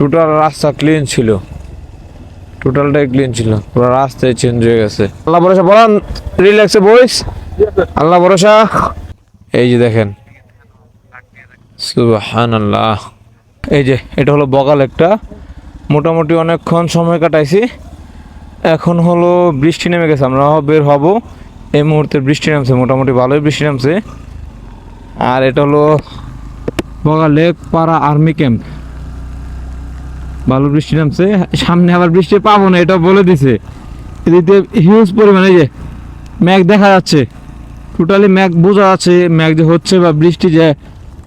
Total রাস্তা clean ছিল। টোটালটাই ক্লিন ছিল। পুরো রাস্তায় চেঞ্জ হয়ে গেছে। আল্লাহ ভরসা বলেন রিল্যাক্সে বইস আল্লাহ ভরসা। এই যে দেখেন। সুবাহান আল্লাহ এই যে এটা হলো বগাল একটা। মোটামুটি অনেকক্ষণ সময় কাটাইছি। এখন হলো বৃষ্টি নেমে গেছে। আমরা বের হব। এই মুহূর্তে বৃষ্টি নামছে। মোটামুটি ভালোই বৃষ্টি নামছে। আর এটা হলো বগা লেক পাড়া আর্মি ক্যাম্প। ভালো বৃষ্টি নামছে, সামনে আবার বৃষ্টি পাবো না, এটা বলে দিছে। এদিকে হিউজ পরিমাণে যে ম্যাঘ দেখা যাচ্ছে। টোটালি ম্যাঘ বোঝা যাচ্ছে ম্যাঘ যে হচ্ছে বা বৃষ্টি যে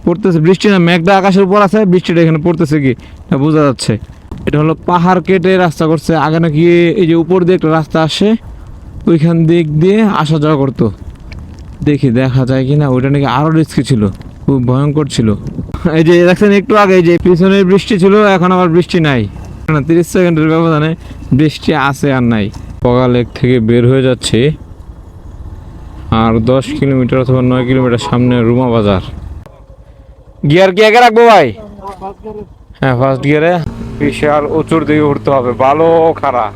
পড়তেছে। বৃষ্টি না, মেঘটা আকাশের উপর আছে, বৃষ্টিটা এখানে পড়তেছে কি? এটা বোঝা যাচ্ছে। এটা হলো পাহাড় কেটে রাস্তা করছে। আগে নাকি এই যে উপর দিয়ে একটা রাস্তা আসে, ওইখান দিক দিয়ে আসা যাওয়া করতো। দেখি, দেখা যায় কি না ওইটা নাকি আরও রিস্কি ছিল। খুব ভয়ঙ্কর ছিল। এই যে দেখছেন, একটু আগে যে পিছনে বৃষ্টি ছিল, এখন আবার বৃষ্টি নাই। না, তিরিশ সেকেন্ডের ব্যবধানে বৃষ্টি আছে আর নাই। পগা লেক থেকে বের হয়ে যাচ্ছে। আর দশ কিলোমিটার অথবা নয় কিলোমিটার সামনে রুমা বাজার। গিয়ার কি আগে রাখব ভাই? হ্যাঁ ফার্স্ট গিয়ারে বিশাল উঁচুর দিকে উঠতে হবে, ভালো খারাপ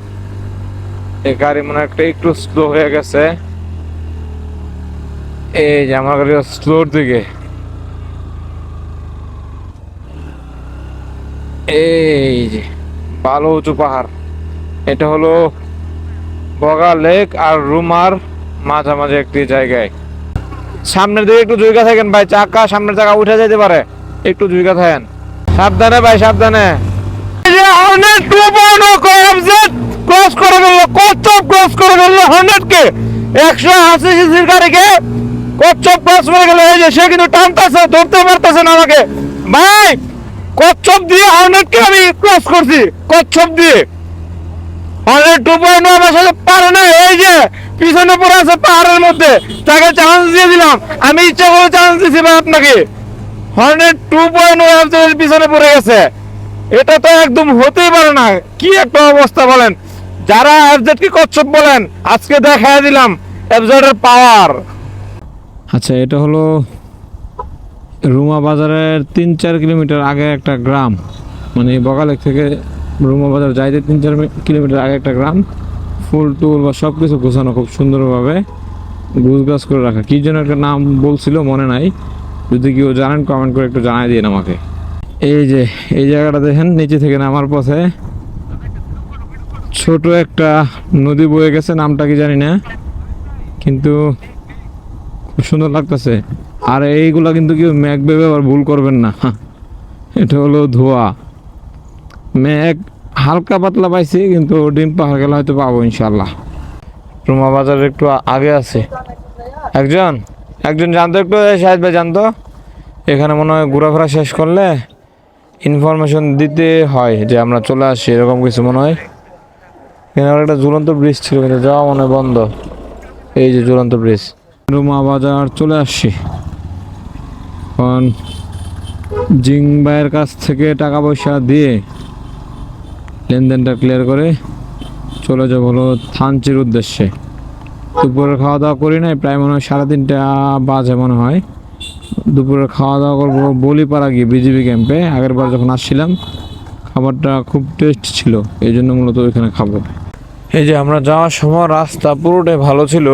এই গাড়ি মনে একটা একটু স্লো হয়ে গেছে। এই যে আমার গাড়ি স্লোর দিকে। এই যে ভালো উঁচু পাহাড়। এটা হলো বগা লেক আর রুমার মাঝামাঝি একটি জায়গায়। সামনের দিকে একটু জুইকা থাকেন ভাই, চাকা সামনের চাকা উঠে যেতে পারে। একটু জুইকা থাকেন। সাবধানে ভাই, সাবধানে। করে করে হন্ড্রেড কে। একশো আশি গাড়িকে করে যে, সে কিন্তু টানতেছে পারতেছে না আমাকে। ভাই কচ্ছপ দিয়ে হন্ড্রেড কে আমি ক্রস করছি, কচ্ছপ দিয়ে। হন্ড্রেড টু পয়েন্ট আমার সাথে পারে না এই যে পিছনে পড়ে আছে পাহাড়ের মধ্যে, তাকে চান্স দিয়ে দিলাম। আমি ইচ্ছা করে চান্স দিছি ভাই আপনাকে। হর্নেট টু পয়েন্ট পিছনে পড়ে গেছে। এটা তো একদম হতেই পারে না। কি একটা অবস্থা বলেন। যারা এফজেড কি কচ্ছপ বলেন, আজকে দেখায় দিলাম এফজেড পাওয়ার আচ্ছা এটা হলো রুমা বাজারের তিন চার কিলোমিটার আগে একটা গ্রাম। মানে বগালেক থেকে রুমা বাজার যাইতে তিন চার কিলোমিটার আগে একটা গ্রাম। ফুল টুল বা সব কিছু গোছানো খুব সুন্দরভাবে গুছ গাছ করে রাখা। কি যেন একটা নাম বলছিল, মনে নাই। যদি কেউ জানেন কমেন্ট করে একটু জানাই দিন আমাকে। এই যে, এই জায়গাটা দেখেন, নিচে থেকে নামার পথে ছোট একটা নদী বয়ে গেছে, নামটা কি জানি না। কিন্তু খুব সুন্দর লাগতেছে। আর এইগুলা কিন্তু কেউ ম্যাগ ভেবে আবার ভুল করবেন না। এটা হলো ধোয়া। ম্যাগ হালকা পাতলা পাইছি কিন্তু ডিম পাহাড় গেলে হয়তো পাবো ইনশাল্লাহ রুমা বাজার একটু আগে আছে। একজন? একজন জানতো একটু? সাহেব ভাই জানতো? এখানে মনে হয় ঘোরাফেরা শেষ করলে ইনফরমেশন দিতে হয় যে আমরা চলে আসি এরকম কিছু মনে হয়। এখানে একটা ঝুলন্ত ব্রিজ ছিল কিন্তু যাওয়া মনে হয় বন্ধ। এই যে ঝুলন্ত ব্রিজ। রুমা বাজার চলে আসছি। এখন জিং ভাইয়ের কাছ থেকে টাকা পয়সা দিয়ে লেনদেনটা ক্লিয়ার করে চলে যাব হলো থানচির উদ্দেশ্যে। দুপুরের খাওয়া দাওয়া করি নাই, প্রায় মনে হয় সাড়ে তিনটা বাজে মনে হয়। দুপুরের খাওয়া দাওয়া করব বলিপাড়া গিয়ে বিজিবি ক্যাম্পে আগের বার যখন আসছিলাম, খাবারটা খুব টেস্ট ছিল, এই জন্য মূলত ওইখানে খাব। এই যে আমরা যাওয়ার সময় রাস্তা পুরোটাই ভালো ছিল,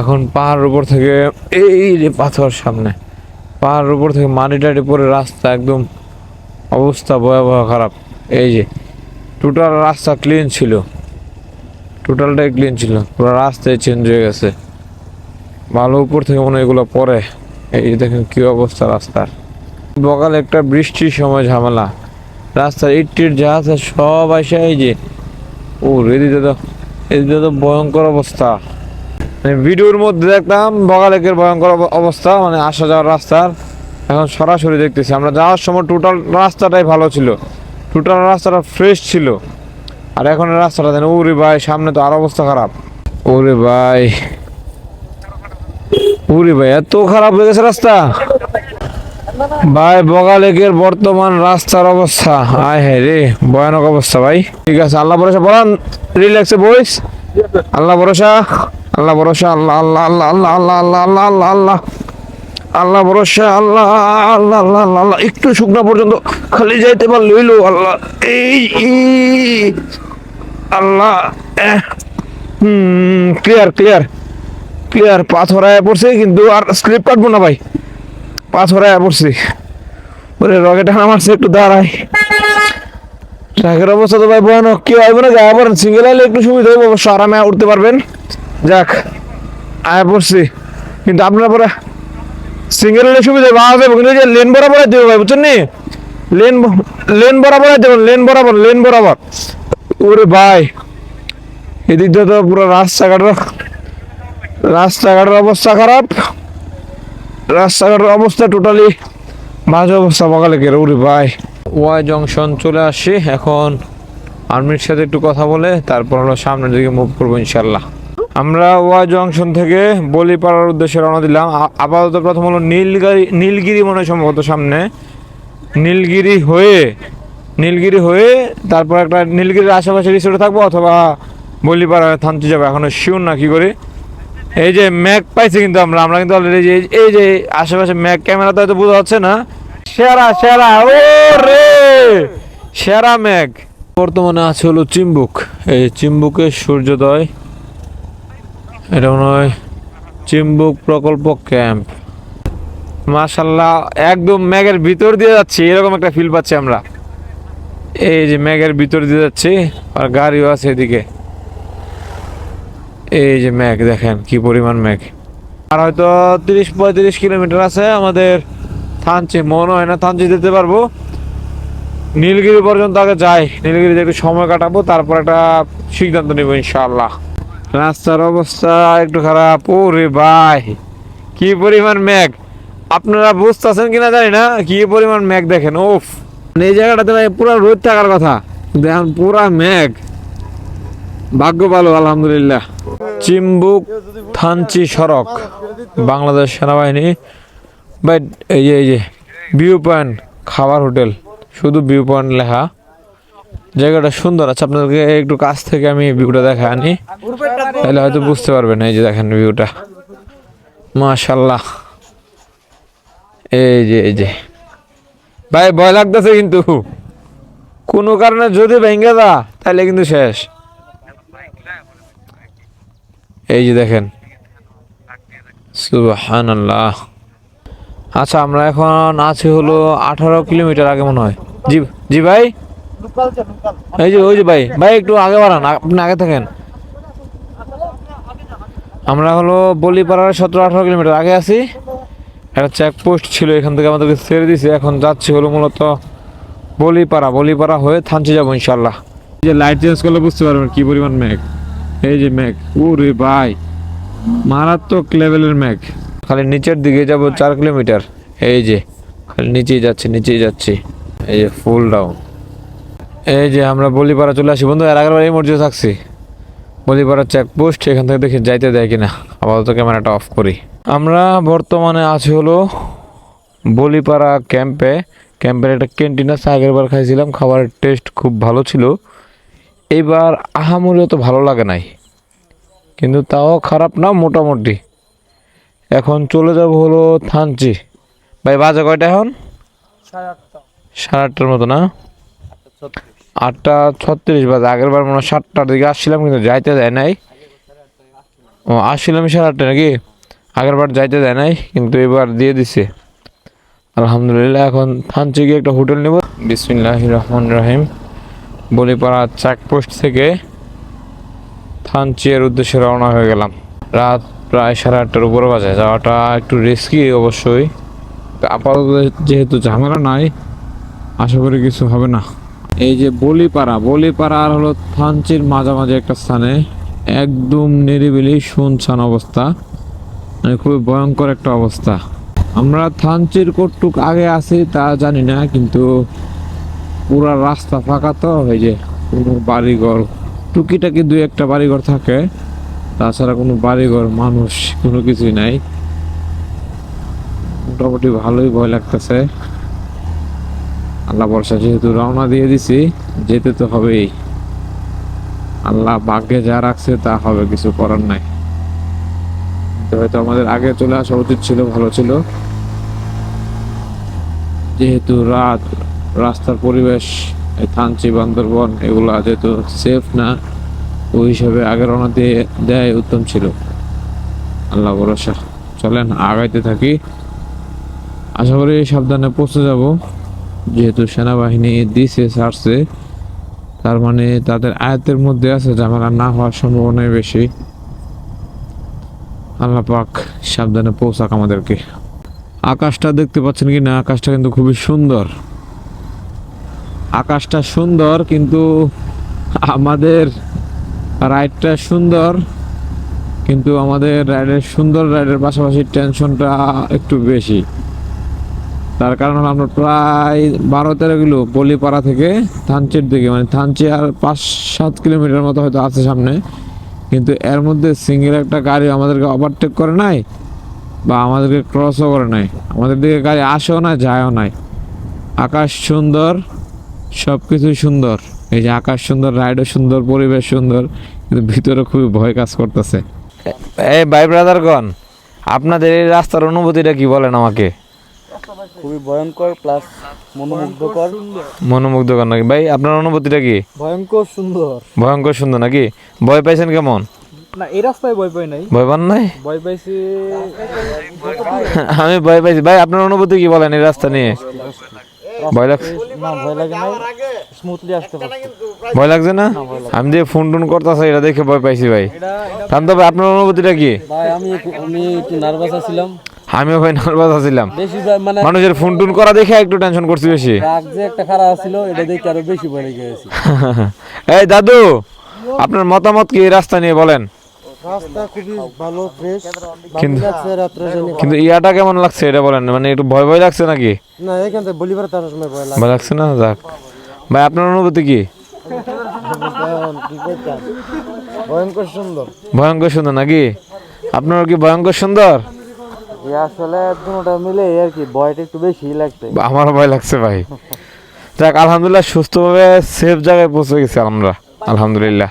এখন পাহাড়ের উপর থেকে এই যে পাথর সামনে। পাহাড়ের উপর থেকে মাটি টাটি পরে রাস্তা একদম অবস্থা ভয়াবহ খারাপ। এই যে টোটাল রাস্তা ক্লিন ছিল। টোটালটাই ক্লিন ছিল। পুরো রাস্তায় চেঞ্জ হয়ে গেছে। ভালো উপর থেকে মনে এগুলো পরে এই যে দেখেন কী অবস্থা রাস্তার বকাল একটা বৃষ্টির সময় ঝামেলা। রাস্তার ইট টিট যা আছে সব আসে এই যে। ও এদিকে তো এদিকে তো ভয়ঙ্কর অবস্থা। মানে ভিডিওর মধ্যে দেখতাম বগালেকের ভয়ঙ্কর অবস্থা মানে আসা যাওয়ার রাস্তার। এখন সরাসরি দেখতেছি, আমরা যাওয়ার সময় টোটাল রাস্তাটাই ভালো ছিল। টোটাল রাস্তাটা ফ্রেশ ছিল। আর এখন রাস্তাটা দেন ওরে ভাই, সামনে তো আর অবস্থা খারাপ। ওরে ভাই ওরে ভাই, এত খারাপ হয়ে গেছে রাস্তা। ভাই, বগালেকের বর্তমান রাস্তার অবস্থা। আয় হ্যাঁ রে, ভয়ানক অবস্থা ভাই। ঠিক আছে, আল্লাহ ভরসা, বলেন রিল্যাক্সে বইস আল্লাহ ভরসা। আল্লাহ ভরসা আল্লাহ আল্লাহ আল্লাহ আল্লাহ আল্লাহ আল্লাহ আল্লাহ আল্লাহ আল্লাহ ভরসা আল্লাহ আল্লাহ আল্লাহ আল্লাহ আল্লাহ একটু শুকনা পর্যন্ত খালি যাইতে পারলে হইল আল্লাহ এই আল্লাহ হুম ক্লিয়ার ক্লিয়ার ক্লিয়ার পাথরায় পড়ছে কিন্তু আর স্লিপ কাটবো না ভাই পাথরায় পড়ছে ওরে রকেট হানা মারছে একটু দাঁড়ায় ট্রাকের অবস্থা তো ভাই ভয়ানক কেউ হবে না গায়ে পড়েন সিঙ্গেল আইলে একটু সুবিধা হবে অবশ্য আরামে উঠতে পারবেন যাক, আয় পড়ছি। কিন্তু আপনারা পরে সিঙ্গেল আইলে সুবিধা আওয়াজ হবে কিন্তু যে লেন বরাবর দেবে ভাই, বুঝছেন নি? লেন লেন বরাবর দেবেন লেন বরাবর লেন বরাবর। ওরে ভাই, এদিক দিয়ে তো পুরো রাস্তাঘাটের রাস্তাঘাটের অবস্থা খারাপ। রাস্তাঘাটের অবস্থা টোটালি বাজে অবস্থা বকালে কে উরে ভাই। ওয়াই জংশন চলে আসি, এখন আর্মির সাথে একটু কথা বলে, তারপর আমরা সামনের দিকে মুভ করব ইনশাল্লাহ। আমরা ওয়াই জংশন থেকে বলিপাড়ার উদ্দেশ্যে রওনা দিলাম। আপাতত প্রথম হলো নীলগিরি নীলগিরি মনে সম্ভবত সামনে। নীলগিরি হয়ে নীলগিরি হয়ে তারপর একটা নীলগিরির আশেপাশে রিসোর্টে থাকব অথবা বলিপাড়ায় থানতে যাব। এখনও শিওর না কি করে। এই যে ম্যাক পাইছি কিন্তু আমরা আমরা কিন্তু অলরেডি এই যে আশেপাশে ম্যাক ক্যামেরাতে হয়তো বোঝা যাচ্ছে না। সেরা সেরা ও রে সেরা ম্যাক বর্তমানে আছে হলো চিম্বুক। এই চিম্বুকের সূর্যোদয় এটা মনে হয় চিম্বুক প্রকল্প ক্যাম্প। মাশাল্লাহ একদম ম্যাগের ভিতর দিয়ে যাচ্ছি, এরকম একটা ফিল পাচ্ছি আমরা। এই যে ম্যাগের ভিতর দিয়ে যাচ্ছি, আর গাড়িও আছে এদিকে। এই যে ম্যাগ দেখেন কি পরিমাণ ম্যাগ আর হয়তো তিরিশ পঁয়ত্রিশ কিলোমিটার আছে আমাদের থানচি, মনে হয় না থানচি যেতে পারব। নীলগিরি পর্যন্ত আগে যাই, নীলগিরিতে একটু সময় কাটাবো, তারপর একটা সিদ্ধান্ত নেব ইনশাআল্লাহ। রাস্তার অবস্থা একটু খারাপ। ওরে ভাই, কি পরিমাণ ম্যাগ আপনারা বুঝতেছেন কিনা জানি না, কি পরিমাণ ম্যাগ দেখেন ওফ এই জায়গাটাতে ভাই পুরো রোদ থাকার কথা। দেখেন পুরা ম্যাগ ভাগ্য ভালো, আলহামদুলিল্লাহ। চিম্বুক থানচি সড়ক, বাংলাদেশ সেনাবাহিনী। বাট এই যে এই যে ভিউ পয়েন্ট খাবার হোটেল। শুধু ভিউ পয়েন্ট লেখা। জায়গাটা সুন্দর আছে। আপনাদেরকে একটু কাছ থেকে আমি ভিউটা দেখা আনি। তাহলে হয়তো বুঝতে পারবেন এই যে দেখেন ভিউটা। মাশাল্লাহ এই যে এই যে। ভাই, ভয় লাগতেছে কিন্তু। কোনো কারণে যদি ভেঙে দা তাহলে কিন্তু শেষ। এই যে দেখেন। আল্লাহ আচ্ছা আমরা এখন আছি হলো আঠারো কিলোমিটার আগে মনে হয়। জি জি ভাই? এই যে, ওই যে ভাই ভাই, একটু আগে বাড়ান, আপনি আগে থাকেন। আমরা হলো বলিপাড়ার সতেরো আঠারো কিলোমিটার, আগে আছি। একটা চেকপোস্ট ছিল, এখান থেকে আমাদেরকে ছেড়ে দিছে এখন যাচ্ছি হলো মূলত বলিপাড়া। বলিপাড়া হয়ে থানচি যাব ইনশাল্লাহ যে লাইট চেঞ্জ করলে বুঝতে পারবেন কি পরিমাণ ম্যাগ এই যে ম্যাগ ওরে ভাই, মারাত্মক লেভেলের ম্যাগ খালি নিচের দিকে যাব চার কিলোমিটার। এই যে, খালি নিচেই যাচ্ছে, নিচেই যাচ্ছি। এই যে ফুল ডাউন এই যে আমরা বলিপাড়া চলে আসি। বন্ধু এর আগের বার এই মসজিদে থাকছি। বলিপাড়া চেকপোস্ট এখান থেকে দেখি যাইতে দেয় কিনা। আপাতত ক্যামেরাটা অফ করি। আমরা বর্তমানে আছি হলো বলিপাড়া ক্যাম্পে ক্যাম্পের একটা ক্যান্টিন আছে আগের বার খাইছিলাম খাবারের টেস্ট খুব ভালো ছিল। এইবার আহামরি তো ভালো লাগে নাই। কিন্তু তাও খারাপ না মোটামুটি। এখন চলে যাব হলো থানচি। ভাই বাজে কয়টা এখন? সাড়ে আটটার মতো না? আটটা ছত্রিশ বাজে, আগের বার মনে হয় সাতটার দিকে আসছিলাম, কিন্তু যাইতে দেয় নাই। ও, আসছিলাম সাড়ে আটটা নাকি? আগের বার যাইতে দেয় নাই, কিন্তু এবার দিয়ে দিছে। আলহামদুলিল্লাহ, এখন থানচি গিয়ে একটা হোটেল নেব। বিসমিল্লাহ রহমান রহিম। বলিপাড়া চেকপোস্ট থেকে থানচিয়ার উদ্দেশ্যে রওনা হয়ে গেলাম। রাত প্রায় সাড়ে আটটার উপরে বাজে, যাওয়াটা একটু রিস্কি অবশ্যই। আপাতত যেহেতু ঝামেলা নাই, আশা করি কিছু হবে না। এই যে বলিপাড়া বলিপাড়া আর হলো থানচির মাঝামাঝি একটা স্থানে একদম নিরিবিলি শুনছান অবস্থা। মানে খুবই ভয়ঙ্কর একটা অবস্থা। আমরা থানচির কটুক আগে আছি তা জানি না, কিন্তু পুরা রাস্তা ফাঁকা তো, এই যে কোনো বাড়িঘর, টুকিটাকি দুই একটা বাড়িঘর থাকে। তাছাড়া কোনো বাড়িঘর, মানুষ কোনো কিছুই নাই। মোটামুটি ভালোই ভয় লাগতেছে। আল্লাহ বর্ষা যেহেতু রওনা দিয়ে দিছি, যেতে তো হবেই। আল্লাহ ভাগ্যে যা রাখছে, তা হবে, কিছু করার নাই। হয়তো আমাদের আগে চলে আসা উচিত ছিল, ভালো ছিল। যেহেতু রাত, রাস্তার পরিবেশ থানচি, বান্দরবন, এগুলা যেহেতু সেফ না, ওই হিসাবে আগে রওনা দিয়ে দেয় উত্তম ছিল। আল্লাহ ভরসা। চলেন, আগাইতে থাকি। আশা করি সাবধানে পৌঁছে যাব। যেহেতু সেনাবাহিনী দিছে ছাড়ছে তার মানে তাদের আয়ত্তের মধ্যে আছে ঝামেলা না হওয়ার সম্ভাবনাই বেশি। আল্লাহ পাক সাবধানে পৌঁছাক আমাদেরকে। আকাশটা দেখতে পাচ্ছেন কি না? আকাশটা কিন্তু খুবই সুন্দর। আকাশটা সুন্দর, কিন্তু আমাদের রাইডটা সুন্দর, কিন্তু আমাদের রাইডের সুন্দর রাইডের পাশাপাশি টেনশনটা একটু বেশি। তার কারণ হলো আমরা প্রায় বারো তেরো কিলো বলিপাড়া থেকে থানচির দিকে মানে থানচি আর পাঁচ সাত কিলোমিটার মতো হয়তো আছে সামনে। কিন্তু এর মধ্যে সিঙ্গেল একটা গাড়ি আমাদেরকে ওভারটেক করে নাই বা আমাদেরকে ক্রসও করে নাই। আমাদের দিকে গাড়ি আসেও না যায়ও নাই। আকাশ সুন্দর সব কিছুই সুন্দর। এই যে আকাশ সুন্দর, রাইডও সুন্দর, পরিবেশ সুন্দর, কিন্তু ভিতরে খুবই ভয় কাজ করতেছে। এই ভাই ব্রাদারগণ, আপনাদের এই রাস্তার অনুভূতিটা কি বলেন আমাকে? খুবই ভয়ঙ্কর প্লাস মনোমুগ্ধকর। মনোমুগ্ধকর নাকি? ভাই আপনার অনুভূতিটা কি? ভয়ঙ্কর সুন্দর। ভয়ঙ্কর সুন্দর নাকি? ভয় পাইছেন কেমন? না এই রাস্তায় ভয় পাই নাই। ভয় পান নাই? ভয় পাইছি আমি ভয় পাইছি। ভাই আপনার অনুভূতি কি বলেন এই রাস্তা নিয়ে? ভয় লাগছে না ভয় লাগে নাই। স্মুথলি আসতে পারছি। ভয় লাগছে না? আমি যে ফোন টোন করতেছে এটা দেখে ভয় পাইছি ভাই। শান্ত ভাই আপনার অনুভূতিটা কি? ভাই আমি আমি একটু নার্ভাস আছিলাম। আমিও ভাই নার্ভাস আছিলাম বেশি মানে মানুষের ফোন টুন করা দেখে একটু টেনশন করছি বেশি। রাগ যে একটা খারাপ ছিল এটা দেখে আরও বেশি ভয় লেগে গেছি। এই দাদু আপনার মতামত কি এই রাস্তা নিয়ে বলেন? রাস্তা খুবই ভালো ফ্রেশ কিন্তু কিন্তু ইয়াটা কেমন লাগছে এটা বলেন? মানে একটু ভয় ভয় লাগছে নাকি? না এখান থেকে বলিবার তার সময় ভয় ভয় লাগছে না? যাক। ভাই আপনার অনুভূতি কি? ভয়ঙ্কর সুন্দর। ভয়ঙ্কর সুন্দর নাকি? আপনার কি ভয়ঙ্কর সুন্দর? আসলে দুটোটা মিলে আর কি ভয়টা একটু বেশি লাগছে আমার ভয় লাগছে ভাই। যাক আলহামদুলিল্লাহ সুস্থভাবে সেফ জায়গায় পৌঁছে গেছি আমরা। আলহামদুলিল্লাহ।